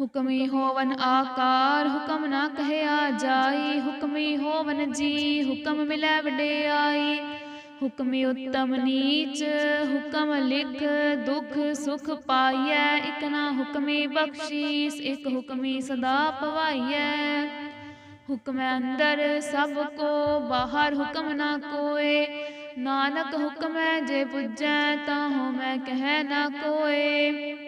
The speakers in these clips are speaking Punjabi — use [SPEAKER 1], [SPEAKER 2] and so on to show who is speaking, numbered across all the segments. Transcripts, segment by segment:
[SPEAKER 1] ਹੁਕਮੀ ਹੋਵਨ ਆਕਾਰ ਹੁਕਮ ਨਾ ਕਹਿਆ ਜਾਈ। ਹੁਕਮੀ ਹੋਵਨ ਜੀ ਹੁਕਮ ਮਿਲੈ ਵਡਿਆਈ। ਹੁਕਮੀ ਉੱਤਮ ਨੀਚ ਹੁਕਮ ਲਿਖ ਦੁਖ ਸੁਖ ਪਾਈਐ। ਇਕ ਨਾ ਹੁਕਮੀ ਬਖਸ਼ੀਸ ਇਕ ਹੁਕਮੀ ਸਦਾ ਪਵਾਈਐ। ਹੁਕਮ ਅੰਦਰ ਸਭ ਕੋ ਬਾਹਰ ਹੁਕਮ ਨਾ ਕੋਏ। ਨਾਨਕ ਹੁਕਮੈ ਜੇ ਪੁੱਜੈ ਤਾਂ ਹੋ ਮੈਂ ਕਹਿ ਨਾ ਕੋਏ।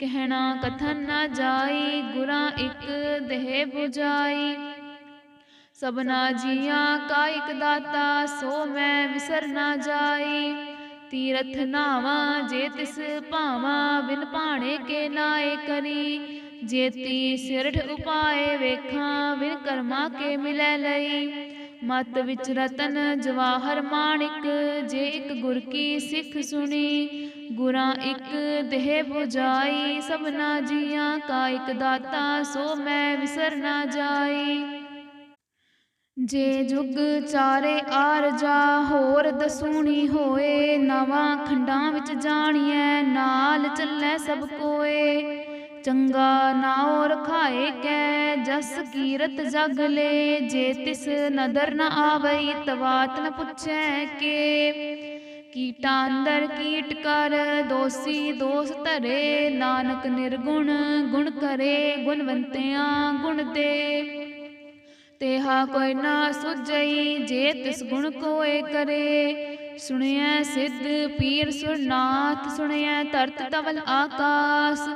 [SPEAKER 1] ਕਹਿਣਾ ਕਥਨ ਨਾ ਜਾਈ, ਗੁਰਾਂ ਇੱਕ ਦੇਹ 부ਜਾਈ ਸਭਨਾ ਜੀਆਂ ਕਾ ਇਕ ਦਾਤਾ, ਸੋ ਮੈਂ ਵਿਸਰ ਨਾ ਜਾਈ। ਤੀਰਥ ਨਾਵਾ ਜੇ ਤਿਸ ਭਾਵਾ, ਬਿਨ ਭਾਣੇ ਕੇ ਨਾਏ ਕਰੀ। ਜੇਤੀ ਸਿਰਠ ਉਪਾਏ ਵੇਖਾਂ, ਬਿਨ ਕਰਮਾ ਕੇ ਮਿਲੈ ਲਈ। ਮਤ ਵਿੱਚ ਰਤਨ ਜਵਾਹਰ ਮਾਣਿਕ, ਜੇ ਇੱਕ ਗੁਰ ਕੀ ਸਿੱਖ ਸੁਣੀ ਗੁਰਾਂ ਇੱਕ ਦੇਹ 부ਜਾਈ ਸਭਨਾ ਜੀਆਂ ਕਾ ਇੱਕ ਦਾਤਾ, ਸੋ ਮੈਂ ਵਿਸਰ ਨਾ ਜਾਈ। ਜੇ ਜੁਗ ਚਾਰੇ ਆਰਜਾ ਹੋਰ ਦਸੂਣੀ ਹੋਏ, ਨਵਾਂ ਖੰਡਾਂ ਵਿੱਚ ਜਾਣੀਐ, ਨਾਲ ਚੱਲੈ ਸਭ ਕੋਏ। ਚੰਗਾ ਨਾਉ ਰਖਾਏ ਕੈ, ਜਸ ਕੀਰਤ ਜਗ ਲੈ, ਜੇ ਤਿਸ ਨਦਰ ਨ ਆਵਈ ਤਵਾਤ ਨ ਪੁੱਛੈ ਕੇ। ਕੀਟਾਂ ਅੰਦਰ ਕੀਟ ਕਰ, ਦੋਸੀ ਦੋਸ ਧਰੇ, ਨਾਨਕ ਨਿਰਗੁਣ ਗੁਣ ਕਰੇ, ਗੁਣਵੰਤਿਆਂ ਗੁਣ ਦੇ। ਤੇਹਾ ਕੋਈ ਨਾ ਸੁਝਈ, ਜੇ ਤਿਸ ਗੁਣ ਕੋਏ ਕਰੇ। ਸੁਣਿਐ ਸਿੱਧ ਪੀਰ ਸੁਰਨਾਥ, ਸੁਣਿਐ ਧਰਤ ਤਵਲ ਆਕਾਸ।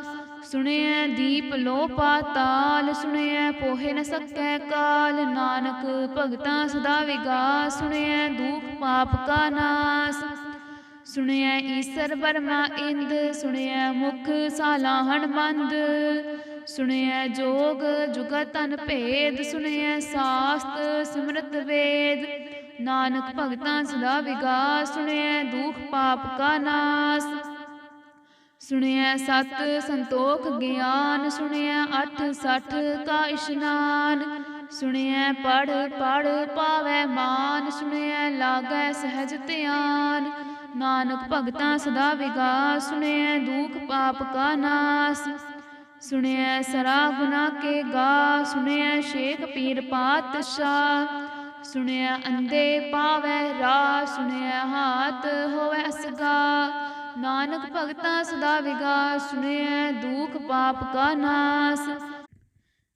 [SPEAKER 1] ਸੁਣਿਐ ਦੀਪ ਲੋ ਪਾਤਾਲ ਸੁਣਿਐ ਪੋਹੇ ਨ ਸਕੈ ਕਾਲ। ਨਾਨਕ ਭਗਤਾਂ ਸਦਾ ਵਿਗਾਸ, ਸੁਣਿਐ ਦੁਖ ਪਾਪ ਕਾ ਨਾਸ। ਸੁਣਿਆ ਈਸਰ ਬਰਮਾ ਇੰਦ, ਸੁਣਿਆ ਮੁਖ ਸਾਲਾਹਣ ਮੰਦ ਸੁਣਿਐ ਜੋਗ ਜੁਗਤ ਤਨ ਭੇਦ, ਸੁਣਿਆ ਸਾਸਤ ਸਿਮਰਤ ਵੇਦ। ਨਾਨਕ ਭਗਤਾਂ ਸਦਾ ਵਿਗਾਸ, ਸੁਣਿਆ ਦੁਖ ਪਾਪ ਕਾ ਨਾਸ। ਸੁਣਿਆ ਸਤ ਸੰਤੋਖ ਗਿਆਨ, ਸੁਣਿਆ ਅਠ ਸਠ ਕਾ ਇਸ਼ਨਾਨ। ਸੁਣਿਆ ਪੜ ਪੜ ਪਾਵੈ ਮਾਨ, ਸੁਣਿਆ ਲਾਗੈ ਸਹਿਜ ਧਿਆਨ। ਨਾਨਕ ਭਗਤਾਂ ਸਦਾ ਵਿਗਾਸ, ਸੁਣਿਐ ਦੁਖ ਪਾਪ ਕਾ ਨਾਸ। ਸੁਣਿਐ ਸਰਾ ਗੁਨਾ ਕੇ ਗਾ, ਸੁਣਿਐ ਸ਼ੇਖ ਪੀਰ ਪਾਤਸ਼ਾਹ। ਸੁਣਿਐ ਅੰਦੇ ਪਾਵੈ ਰਾ, ਸੁਣਿਐ ਹਾਥ ਹੋਵੈ ਸਗਾ ਨਾਨਕ ਭਗਤਾਂ ਸਦਾ ਵਿਗਾਸ, ਸੁਣਿਐ ਦੁਖ ਪਾਪ ਕਾ ਨਾਸ।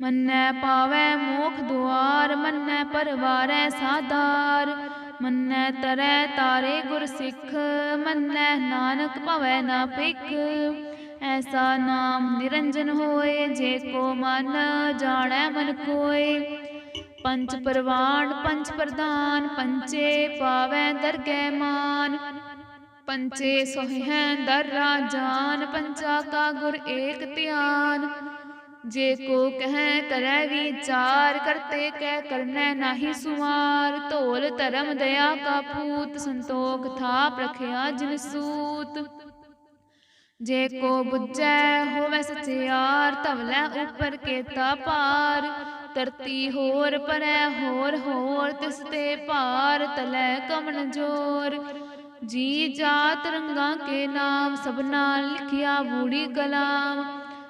[SPEAKER 1] ਮੰਨੈ ਪਾਵੈ ਮੋਖ ਦੁਆਰ, ਮੰਨੈ ਪਰਵਾਰੈ ਸਾਧਾਰ। ਮੰਨੈ ਤਰੈ ਤਾਰੇ ਗੁਰ ਸਿੱਖ, ਮੰਨੈ ਨਾਨਕ ਭਵੈ ਨਾ ਭਿਖ। ਐਸਾ ਨਾਮ ਨਿਰੰਜਨ ਹੋਏ, ਜੇ ਕੋ ਮਨ ਜਾਣੈ ਮਨ ਕੋਏ। ਪੰਚ ਪਰਵਾਨ ਪੰਚ ਪ੍ਰਧਾਨ ਪੰਚੇ ਪਾਵੈ ਦਰਗਹਿ ਮਾਨ। ਪੰਚੇ ਸੋਹਿਐ ਦਰ ਰਾਜਾਨ ਪੰਚਾ ਕਾ ਗੁਰ ਏਕ ਧਿਆਨ। ਜੇ ਕੋ ਕਹਿ ਕਰੈ ਵਿਚਾਰ, ਕਰਤੇ ਕਹਿ ਕਰਨੈ ਨਾਹੀ ਸੁਮਾਰ ਧੋਲ ਧਰਮ ਦਇਆ ਕਾ ਪੂਤ, ਸੰਤੋਖ ਥਾਪ ਰਖਿਆ ਜਿਨ ਸੂਤ। ਜੇ ਕੋ ਬੁੱਝੈ ਹੋਵੈ ਸਚਿਆਰ, ਧਵਲੈ ਉਪਰ ਕੇਤਾ ਪਾਰ ਧਰਤੀ ਹੋਰ ਪਰੈ ਹੋਰ ਹੋਰ, ਤਿਸ ਤੇ ਭਾਰ ਤਲੈ ਕਮਨ ਜੋਰ। ਜੀ ਜਾਤ ਰੰਗਾਂ ਕੇ ਨਾਮ, ਸਭਨਾ ਲਿਖਿਆ ਬੂੜੀ ਕਲਾਮ।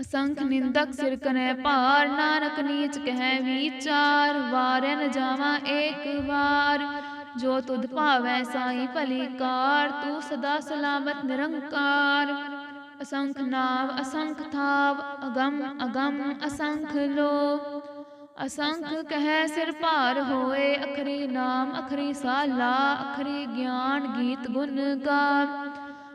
[SPEAKER 1] ਅਸੰਖ ਨਿੰਦਕ ਸਿਰ ਕਨੈ ਭਾਰ, ਨਾਨਕ ਨੀਚ ਕਹਿ ਵਿਚਾਰ ਵਾਰੈ ਨ ਜਾਵਾਂ ਏਕ ਵਾਰ। ਜੋ ਤੁਧ ਭਾਵੈ ਸਾਈ ਭਲੀ ਕਾਰ, ਤੂੰ ਸਦਾ ਸਲਾਮਤ ਨਿਰੰਕਾਰ। ਅਸੰਖ ਨਾਮ ਅਸੰਖ ਥਾਵ, ਅਗੰਮ ਅਗੰਮ, ਅਸੰਖ ਲੋ ਅਸੰਖ ਕਹੈ ਸਿਰ ਭਾਰ ਹੋਏ, ਅਖਰੀ ਨਾਮ, ਅਖਰੀ ਸਾਲਾ, ਅਖਰੀ ਗਿਆਨ ਗੀਤ ਗੁਣ ਗਾ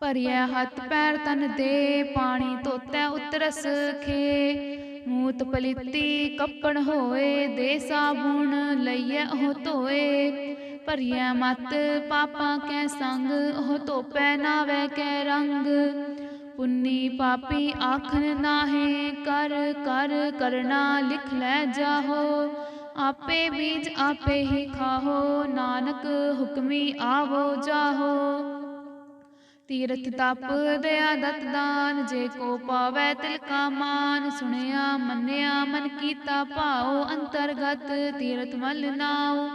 [SPEAKER 1] ਭਰਿਆ ਹੱਥ ਪੈਰ ਤਨ ਦੇ, ਪਾਣੀ ਧੋਤੈ ਉਤਰਸ ਖੇ। ਮੂਤ ਪਲਿੱਤੀ ਕੱਪਣ ਹੋਏ, ਦੇ ਸਾਬੂਣ ਲਈਐ ਉਹ ਧੋਏ। ਭਰੀਐ ਮਤ ਪਾਪਾਂ ਕੈ ਸੰਗ, ਉਹ ਧੋਪੈ ਨਾਵੇ ਕੈ ਰੰਗ। ਪੁੰਨੀ ਪਾਪੀ ਆਖਣ ਨਾਹੇ, ਕਰ ਕਰ ਕਰਨਾ ਲਿਖ ਲੈ ਜਾਹੋ। ਆਪੇ ਬੀਜ ਆਪੇ ਹੀ ਖਾਹੋ, ਨਾਨਕ ਹੁਕਮੀ ਆਵੋ ਜਾਹੋ। ਤੀਰਥ ਤਪ ਦਇਆ ਦਤ ਦਾਨ, ਜੇ ਕੋ ਪਾਵੈ ਤਿਲ ਕਾ ਮਾਨ, ਸੁਣਿਆ, ਮੰਨਿਆ, ਮਨ ਕੀਤਾ ਭਾਉ, ਅੰਤਰਗਤ ਤੀਰਥ ਮਲ ਨਾਉ।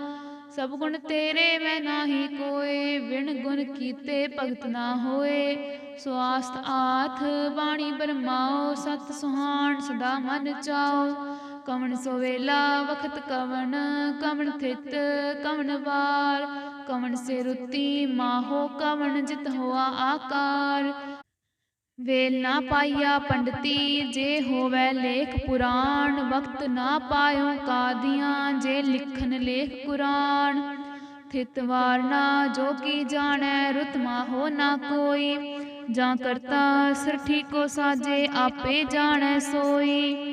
[SPEAKER 1] ਸਭ ਗੁਣ ਤੇਰੇ, ਮੈਂ ਨਾਹੀ ਕੋਏ ਵਿਣ ਗੁਣ ਕੀਤੇ ਭਗਤ ਨਾ ਹੋਏ। ਸਵਾਸਤ ਆਥ, ਬਾਣੀ ਬਰਮਾਓ ਸਤ ਸੁਹਾਣ, ਸਦਾ ਮਨ ਚਾਓ ਕਵਣ ਸੋਵੇਲਾ ਵਖਤ ਕਵਣ ਕਵਣ ਥਿਤ, ਕਵਣ ਵਾਰ। ਕਵਣ ਸੇ ਰੁੱਤੀ ਮਾਹੋ ਕਵਣ ਜਿਤ ਹੋਆ ਆਕਾਰ। ਵੇਲ ਨਾ ਪਾਇਆ ਪੰਡਤੀ, ਜੇ ਹੋਵੇ ਲੇਖ ਪੁਰਾਣ, ਵਕਤ ਨਾ ਪਾਇਓ ਕਾਦੀਆਂ, ਜੇ ਲਿਖਨ ਲੇਖ ਕੁਰਾਨ। ਥਿਤ ਵਾਰਨਾ ਜੋ ਕੀ ਜਾਣੈ, ਰੁਤ ਮਾਹੋ ਨਾ ਕੋਈ। ਜਾਂ ਕਰਤਾ ਸਿਰ ਠੀਕੋ ਸਾਜੇ, ਆਪੇ ਜਾਣੈ ਸੋਈ।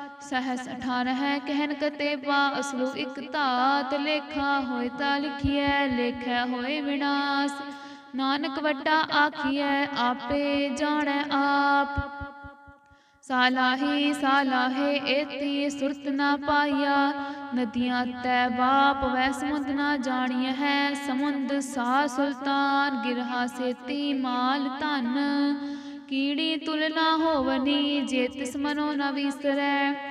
[SPEAKER 1] ਸਹਸ 18 ਹੈ ਕਹਿਨ ਕਤੇਬਾ, ਅਸਲੂ ਇਕ ਧਾਤ ਲੇਖਾ ਹੋਏ ਤਾਂ ਲਿਖੀਐ, ਲੇਖੈ ਹੋਏ ਵਿਨਾਸ਼। ਨਾਨਕ ਵੱਡਾ ਆਖੀਐ, ਆਪੇ ਜਾਣੈ ਆਪ। ਸਾਲਾਹੀ, ਸਾਲਾਹੇ ਏਤੀ ਸੁਰਤ ਨਾ ਪਾਇਆ ਨਦੀਆਂ ਤੈ ਬਾਪ, ਵੈ ਸਮੁੰਦ ਨਾ ਜਾਣੀਐ ਹੈ। ਸਮੁੰਦ ਸਾ ਸੁਲਤਾਨ, ਗਿਰਹਾ ਸੇਤੀ ਮਾਲ ਧਨ। ਕੀੜੀ ਤੁਲਨਾ ਹੋਵਨੀ ਜੇ ਤਿਸ ਮਨੋ ਨ ਵਿਸਰੈ।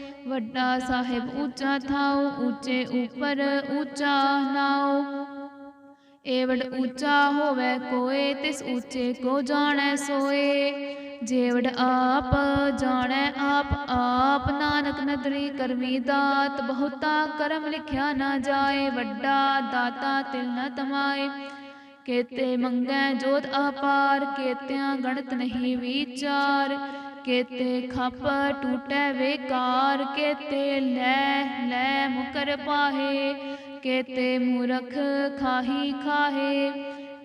[SPEAKER 1] ਵੱਡਾ ਸਾਹਿਬ ਉੱਚਾ ਥਾਉ, ਉੱਚੇ ਉਪਰ ਉੱਚਾ ਨਾਉ। ਏਵੜ ਉੱਚਾ ਹੋਵੇ ਕੋਏ, ਤਿਸ ਉੱਚੇ ਕੋ ਜਾਣੈ ਸੋਏ। ਜੇਵੜ ਆਪ ਜਾਣੈ ਆਪ ਆਪ ਨਾਨਕ ਨਦਰੀ ਕਰਮੀ ਦਾਤ। ਬਹੁਤਾ ਕਰਮ ਲਿਖਿਆ ਨਾ ਜਾਏ, ਵੱਡਾ ਦਾਤਾ ਤਿਲ ਨ ਤਮਾਏ। ਕੇਤੇ ਮੰਗੈ ਜੋਤ ਅਪਾਰ ਕੇਤਿਆਂ ਗਣਤ ਨਹੀਂ ਵਿਚਾਰ। ਕੇਤੇ ਖਪ ਟੂਟੈ ਵੇਕਾਰ, ਕੇਤੇ ਲੈ ਲੈ ਮੁਕਰ ਪਾਹੇ, ਕੇਤੇ ਮੂਰਖ ਖਾਹੀ ਖਾਹੇ,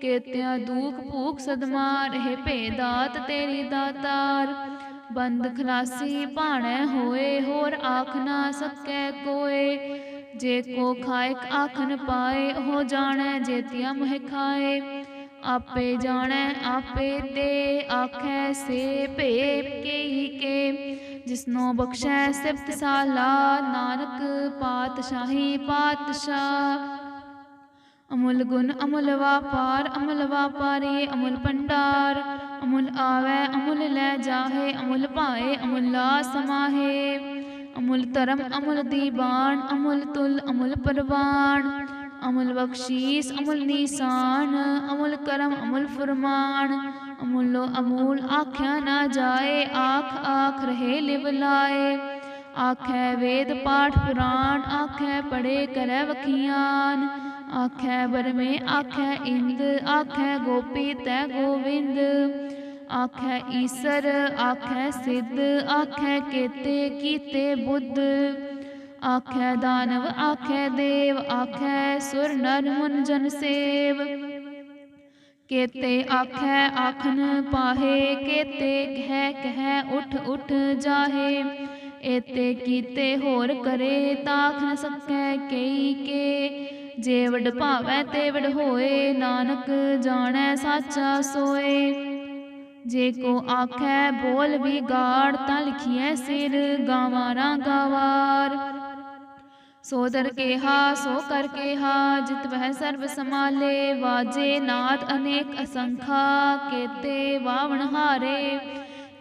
[SPEAKER 1] ਕੇਤਿਆਂ ਦੁਖ ਭੂਖ ਸਦਮਾ ਰਹੇ ਭੇਦਾਤ ਤੇਰੀ ਦਾਤਾਰ। ਬੰਦ ਖਲਾਸੀ ਭਾਣੈ ਹੋਏ, ਹੋਰ ਆਖ ਨਾ ਸਕੈ ਕੋਏ, ਜੇ ਕੋ ਖਾਇਕ ਆਖਨ ਪਾਏ, ਉਹ ਜਾਣੈ ਜੇਤਿਆ ਮਹਿ ਖਾਏ। ਆਪੇ ਜਾਣੈ, ਆਪੇ ਤੇ ਆਖੈ, ਸੇ ਭੇਪ ਕੇ ਕੇ। ਜਿਸਨੋ ਬਖਸ਼ੈ ਸਿਫਤ ਸਾਲਾ, ਨਾਨਕ ਪਾਤਸ਼ਾਹੀ ਪਾਤਸ਼ਾਹ। ਅਮੁਲ ਗੁਣ ਅਮੁਲ ਵਾਪਾਰ, ਅਮੁਲ ਵਾਪਾਰੀ ਅਮੁਲ ਭੰਡਾਰ। ਅਮੁਲ ਆਵੈ, ਅਮੁੱਲ ਲੈ ਜਾਹੇ, ਅਮੁਲ ਭਾਏ, ਅਮੁੱਲਾ ਸਮਾਹੇ। ਅਮੁਲ ਧਰਮ ਅਮੁਲ ਦੀਵਾਨ ਅਮੁਲ ਤੁਲ ਅਮੁੱਲ ਪਰਵਾਨ ਅਮੁੱਲ ਬਖਸ਼ੀਸ, ਅਮੁੱਲ ਨੀਸਾਨ, ਅਮੁੱਲ ਕਰਮ, ਅਮੁੱਲ ਫਰਮਾਨ। ਅਮੁੱਲੋ ਅਮੂਲ ਆਖਿਆ ਨਾ ਜਾਏ, ਆਖ ਆਖ ਰਹੇ ਲਿਵ ਲਾਏ। ਆਖੈ ਵੇਦ ਪਾਠ ਪੁਰਾਣ, ਆਖੈ ਪੜੇ ਕਰੈ ਵਖੀਆਨ। ਆਖੈ ਬਰਮੇ, ਆਖੈ ਇੰਦ, ਆਖੈ ਗੋਪੀ ਤੈ ਗੋਵਿੰਦ। ਆਖੈ ਈਸਰ, ਆਖੈ ਸਿੱਧ, ਆਖੈ ਕੇਤੇ ਕੀਤੇ ਬੁੱਧ। ਆਖੈ ਦਾਨਵ, ਆਖੈ ਦੇਵ, ਆਖੈ ਸੁਰ ਨਰ ਮੁਨ ਜਨ ਸੇਵ। ਕੇਤੇ ਆਖੈ ਆਖਨ ਪਾਹੇ, ਕੇਤੇ ਕਹਿ ਕਹਿ ਉਠ ਉਠ ਜਾਹੇ। ਏਤੇ ਕੀਤੇ ਹੋਰ ਕਰੇ ਤਾਖ ਨ ਸਕੈ ਕਈ ਕੇ। ਜੇ ਵਡ ਭਾਵੈ ਤੇ ਵਡ ਹੋਏ, ਨਾਨਕ ਜਾਣੈ ਸਾਚਾ ਸੋਏ। ਜੇ ਕੋ ਆਖੈ ਬੋਲ ਵੀ ਗਾੜ ਤਾਂ ਲਿਖੀਐ ਸਿਰ ਗਾਵਾਰਾਂ ਗਾਵਾਰ। ਸੋਦਰ ਕੇਹਾ ਸੋ ਕਰ ਕੇਹਾ ਜਿਤ ਵਹਿ ਸਰਬ ਸਮਾਲੇ ਵਾਜੇ ਨਾਦ ਅਨੇਕ ਅਸੰਖਾ, ਕੇਤੇ ਵਾਵਣ ਹਾਰੇ,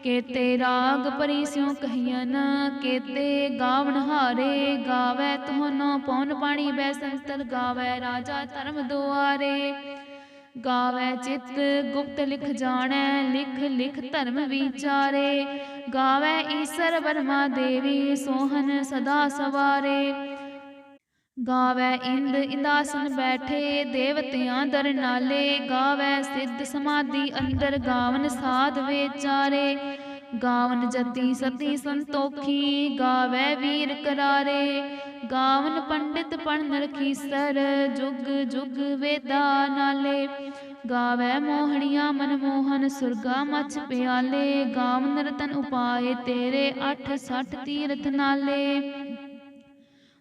[SPEAKER 1] ਕੇਤੇ ਰਾਗ ਪਰੀ ਸਿਉ ਕਹੀਨ ਕੇਤੇ ਗਾਵਣ ਹਾਰੇ, ਗਾਵੇ ਤੁਹਾਨੋ ਪੌਨ ਪਾਣੀ ਬੈ ਸੰਤਰ, ਗਾਵੇ ਰਾਜਾ ਧਰਮ ਦੁਆਰੇ, ਗਾਵੇ ਚਿਤ ਗੁਪਤ ਲਿਖ ਜਾਣੈ, ਲਿਖ ਲਿਖ ਧਰਮ ਵਿਚਾਰੇ, ਗਾਵੇ ਈਸਰ ਬਰਮਾ ਦੇਵੀ ਸੋਹਨ ਸਦਾ ਸਵਾਰੇ ਗਾਵੇ ਇੰਦ ਇੰਦਾਸਨ ਬੈਠੇ ਦੇਵਤਿਆਂ ਦਰ ਨਾਲੇ ਗਾਵੇ ਸਿੱਧ ਸਮਾਧੀ ਅੰਦਰ ਗਾਵਨ ਸਾਧ ਵਿਚਾਰੇ। ਗਾਵਨ ਜਤੀ ਸਤੀ ਸੰਤੋਖੀ, ਗਾਵੇ ਵੀਰ ਕਰਾਰੇ। ਗਾਵਨ ਪੰਡਿਤ ਪੜਨ ਰਖੀਸਰ ਜੁਗ ਜੁਗ ਵੇਦਾ ਨਾਲੇ। ਗਾਵੇ ਮੋਹਣੀਆਂ ਮਨਮੋਹਨ, ਸੁਰਗਾ ਮਛ ਪਿਆਲੇ। ਗਾਵਨ ਰਤਨ ਉਪਾਏ ਤੇਰੇ 8 60 ਤੀਰਥ ਨਾਲੇ।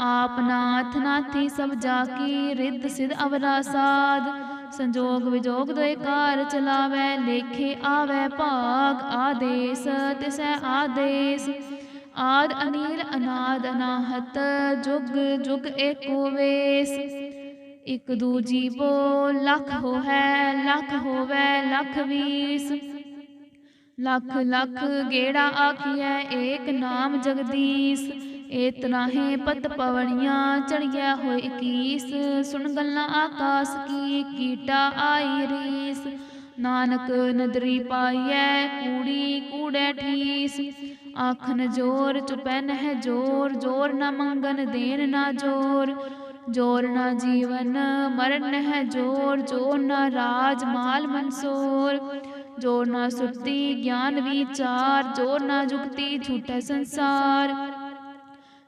[SPEAKER 1] ਆਪ ਨਾਥ ਨਾਥੀ ਸਭ ਜਾ ਕੀ ਰਿੱਧ ਸਿਧ ਅਵਰਾ ਸਾਧ। ਸੰਜੋਗ ਵਿਜੋਗ ਦੋਇ ਕਾਰ ਚਲਾਵੈ, ਲੇਖੇ ਆਵੈ ਭਾਗ ਆਦੇਸ, ਤਿਸੈ ਆਦੇਸ। ਆਦ ਅਨੀਲ ਅਨਾਦ ਅਨਾਹਤ, ਜੁਗ ਜੁਗ ਏਕੋ ਵੇਸ। ਇਕ ਦੂਜੀ ਬੋ ਲੱਖ ਹੋਵੈ ਲੱਖ ਹੋਵੈ, ਲੱਖ ਵੀਸ। ਲੱਖ ਲੱਖ ਗੇੜਾ ਆਖੀਐ, ਏਕ ਨਾਮ ਜਗਦੀਸ਼। ਏਤਨਾ ਹੈ ਪਤ ਪਵਣੀਆਂ ਚੜਿਆ ਹੋਏ 21 ਸੁਣ ਗੱਲਾਂ ਆਕਾਸ ਕੀ, ਕੀਟਾ ਆਈ ਰੀਸ। ਨਾਨਕ ਨਦਰੀ ਪਾਈਐ, ਕੂੜੀ ਕੂੜੈ ਠੀਸ। ਆਖਨ ਜੋਰ ਚੁਪੈ ਨਹਿ ਜੋਰ ਜੋਰ ਨਾ ਮੰਗਨ ਦੇਨ ਨਾ ਜੋਰ। ਜੋਰ ਨਾ ਜੀਵਨ ਮਰਨ ਨਹਿ ਜੋਰ ਜੋਰ ਨਾ ਰਾਜ ਮਾਲ ਮਨਸੂਰ। ਜੋਰ ਨਾ ਸੁਰਤੀ ਗਿਆਨ ਵਿਚਾਰ, ਜੋਰ ਨਾ ਜੁਗਤੀ ਝੂਠਾ ਸੰਸਾਰ।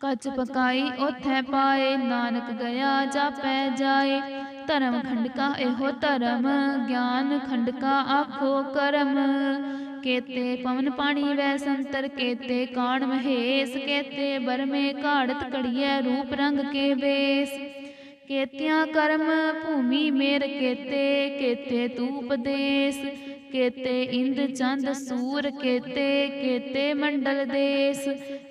[SPEAKER 1] ਕੱਚ ਪਕਾਈ, ਉਥੈ ਪਾਏ, ਨਾਨਕ ਗਿਆ, ਜਾਪੈ ਜਾਏ। ਧਰਮ ਖੰਡਕਾ ਇਹੋ ਧਰਮ, ਗਿਆਨ ਖੰਡਕਾ ਆਖੋ ਕਰਮ। ਕੇਤੇ ਪਵਨ ਪਾਣੀ ਵੈ ਸੰਤਰ, ਕੇਤੇ ਕਾਣ ਮਹੇਸ, ਕੇਤੇ ਬਰਮੇ ਘਾੜਤ ਕੜੀਐ ਰੂਪ ਰੰਗ ਕੇ ਵੇਸ। ਕੇਤਿਆਂ ਕਰਮ ਭੂਮੀ ਮੇਰ ਕੇਤੇ ਕੇਤੇ ਤੂ ਉਪਦੇਸ ਕੇਤੇ ਇੰਦ ਚੰਦ ਸੂਰ ਕੇਤੇ ਕੇਤੇ ਮੰਡਲ ਦੇਸ।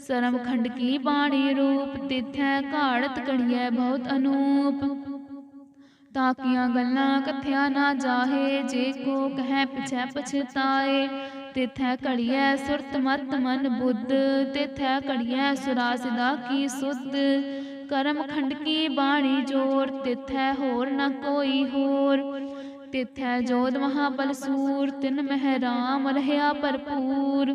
[SPEAKER 1] ਸਰਮ ਖੰਡ ਕੀ ਬਾਣੀ ਰੂਪ, ਤਿਥੈ ਘਾੜਤ ਕੜੀਐ ਬਹੁਤ ਅਨੂਪ। ਤਾਕੀਆਂ ਗੱਲਾਂ ਕਥਿਆ ਨਾ ਜਾਹੇ, ਜੇ ਕੋ ਕਹੈ ਪਿਛੈ ਪਛਤਾਏ। ਤਿਥੈ ਘੜੀਐ ਸੁਰਤ ਮਤ ਮਨ ਬੁੱਧ, ਤਿਥੈ ਘੜੀਐ ਸੁਰਾ ਸਿਦਾ ਕੀ ਸੁਧ। ਕਰਮ ਖੰਡ ਕੀ ਬਾਣੀ ਜੋਰ, ਤਿਥੈ ਹੋਰ ਨਾ ਕੋਈ ਹੋਰ। ਤਿਥੈ ਜੋਧ ਮਹਾਬਲ ਸੂਰ, ਤਿਨ ਮਹਿ ਰਾਮ ਰਹਿਆ ਭਰਪੂਰ।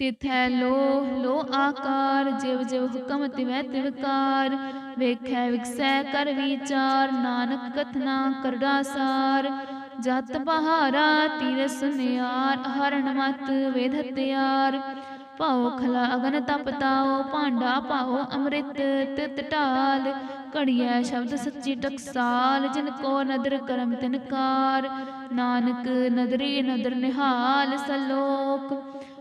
[SPEAKER 1] ਤਿਥੈ ਲੋ ਲੋ ਆਕਾਰ, ਜਿਵ ਜਿਵ ਹੁਕਮ ਤਿਵੈ ਤਿਵਕਾਰ। ਵੇਖੈ ਵਿਕਸੈ ਕਰ ਵਿਚਾਰ, ਨਾਨਕ ਕਥਨਾ ਕਰੜਾ ਸਾਰ। ਜਤ ਬਹਾਰਾ ਤੀਰ ਸੁਨਿਆਰ ਹਰਣ ਮਤ ਵੇਦ ਹਤਿਆਰ ਭਾਉ ਖਲਾ ਅਗਨ ਤਪਤਾਉ ਭਾਂਡਾ ਭਾਉ ਅੰਮ੍ਰਿਤ ਤਿਤ ਢਾਲ। ਘੜੀਐ ਸ਼ਬਦ ਸੱਚੀ ਟਕਸਾਲ, ਜਿਨ ਕੋ ਨਦਰ ਕਰਮ ਤਿਨਕਾਰ। ਨਾਨਕ ਨਦਰੀ ਨਦਰ ਨਿਹਾਲ ਸਲੋਕ।